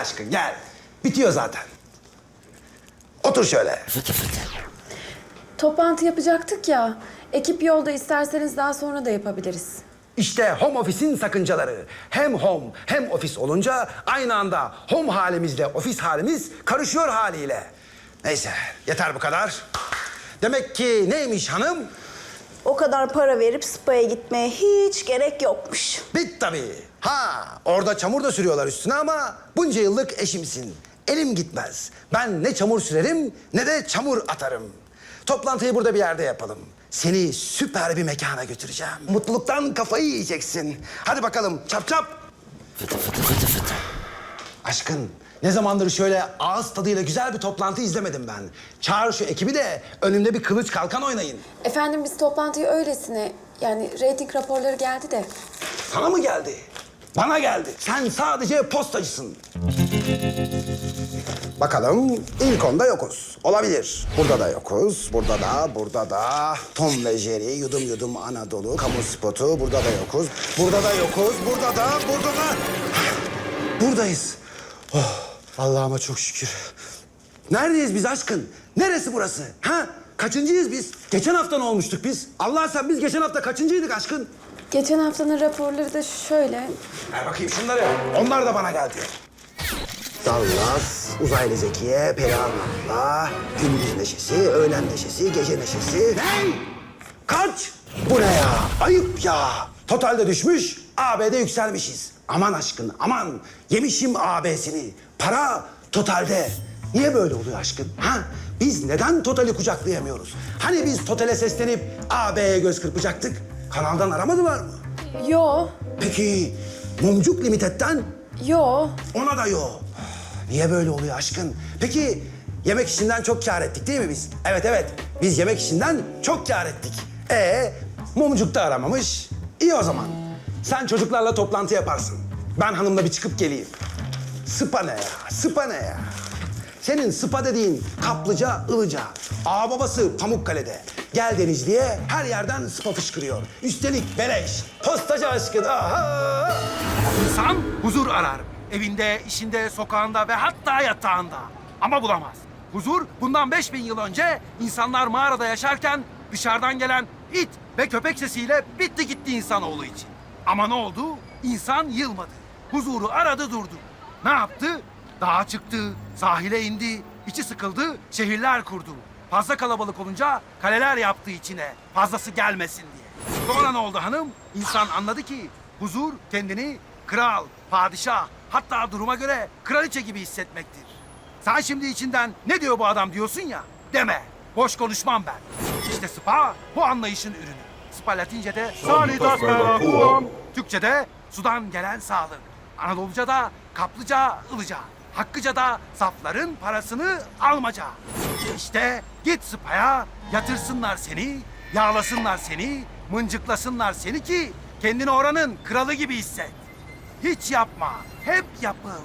aşkın gel. Bitiyor zaten. Otur şöyle. Toplantı yapacaktık ya. Ekip yolda isterseniz daha sonra da yapabiliriz. İşte home office'in sakıncaları. Hem home hem ofis olunca aynı anda home halimizle ofis halimiz karışıyor haliyle. Neyse yeter bu kadar. Demek ki neymiş hanım? O kadar para verip spa'ya gitmeye hiç gerek yokmuş. Bit tabii. Ha orada çamur da sürüyorlar üstüne ama bunca yıllık eşimsin. Elim gitmez. Ben ne çamur sürerim ne de çamur atarım. Toplantıyı burada bir yerde yapalım. Seni süper bir mekana götüreceğim. Mutluluktan kafayı yiyeceksin. Hadi bakalım çap çap. Aşkın ne zamandır şöyle ağız tadıyla güzel bir toplantı izlemedim ben. Çağır şu ekibi de önümde bir kılıç kalkan oynayın. Efendim biz toplantıyı öylesine yani reyting raporları geldi de. Sana mı geldi? Bana geldi. Sen sadece postacısın. Bakalım ilk onda yokuz. Olabilir. Burada da yokuz. Burada da, burada da. Tom ve Jerry, yudum yudum Anadolu, kamu spotu. Burada da yokuz. Burada da yokuz. Burada da, burada da. Buradayız. Oh, Allah'ıma çok şükür. Neredeyiz biz aşkın? Neresi burası? Ha? Kaçıncıyız biz? Geçen hafta ne olmuştuk biz? Allah sen biz geçen hafta kaçıncıydık aşkın? Geçen haftanın raporları da şöyle. Ver bakayım şunları. Onlar da bana geldi. Dallas, uzaylı Zekiye, Perihan abla, gündüz neşesi, öğlen neşesi, gece neşesi. Ne? Kaç? Bu ne ya? Ayıp ya. Totalde düşmüş, AB'de yükselmişiz. Aman aşkın, aman. Yemişim AB'sini. Para totalde. Niye böyle oluyor aşkın? Ha? Biz neden totali kucaklayamıyoruz? Hani biz totale seslenip AB'ye göz kırpacaktık? Kanaldan aramadılar mı? Yo, Peki Mumcuk Limited'den yo. ona da yok. Niye böyle oluyor aşkın? Peki yemek işinden çok kâr ettik değil mi biz? Evet evet biz yemek işinden çok kâr ettik. Ee Mumcuk da aramamış. İyi o zaman. Sen çocuklarla toplantı yaparsın. Ben hanımla bir çıkıp geleyim. Sıpa ne ya? Sıpa ne ya? Senin sıpa dediğin kaplıca, ılıca. Ağa babası Pamukkale'de. Gel Denizli'ye her yerden sıpa fışkırıyor. Üstelik beleş. Postacı aşkın. Aha! İnsan huzur arar. Evinde, işinde, sokağında ve hatta yatağında. Ama bulamaz. Huzur bundan 5000 yıl önce insanlar mağarada yaşarken dışarıdan gelen it ve köpek sesiyle bitti gitti insanoğlu için. Ama ne oldu? İnsan yılmadı. Huzuru aradı durdu. Ne yaptı? Dağa çıktı, sahile indi, içi sıkıldı, şehirler kurdu. Fazla kalabalık olunca kaleler yaptı içine, fazlası gelmesin diye. Sonra ne oldu hanım? İnsan anladı ki huzur kendini kral, padişah, hatta duruma göre kraliçe gibi hissetmektir. Sen şimdi içinden ne diyor bu adam diyorsun ya, deme. Boş konuşmam ben. İşte spa bu anlayışın ürünü. Spa Latince'de quam, Türkçe'de sudan gelen sağlık. Anadoluca'da kaplıca, ılıca. Hakkıca'da safların parasını almaca. İşte git spaya, yatırsınlar seni, yağlasınlar seni, mıncıklasınlar seni ki kendini oranın kralı gibi hisset. Hiç yapma, hep yapıl.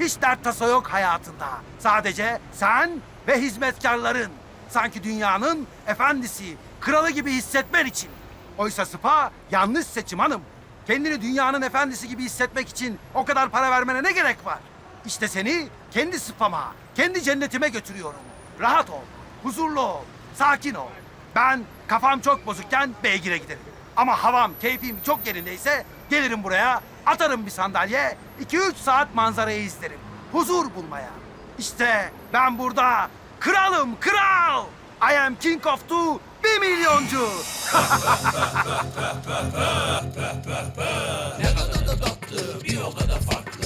Hiç dert tasa yok hayatında. Sadece sen ve hizmetkarların. Sanki dünyanın efendisi, kralı gibi hissetmen için. Oysa spa yanlış seçim hanım. Kendini dünyanın efendisi gibi hissetmek için o kadar para vermene ne gerek var? İşte seni kendi spama, kendi cennetime götürüyorum. Rahat ol, huzurlu ol, sakin ol. Ben kafam çok bozukken beygire giderim. Ama havam, keyfim çok yerindeyse gelirim buraya, atarım bir sandalye, iki üç saat manzarayı izlerim. Huzur bulmaya. İşte ben burada kralım, kral. I am king of two, bir milyoncu. Ne kadar da tatlı bir o kadar farklı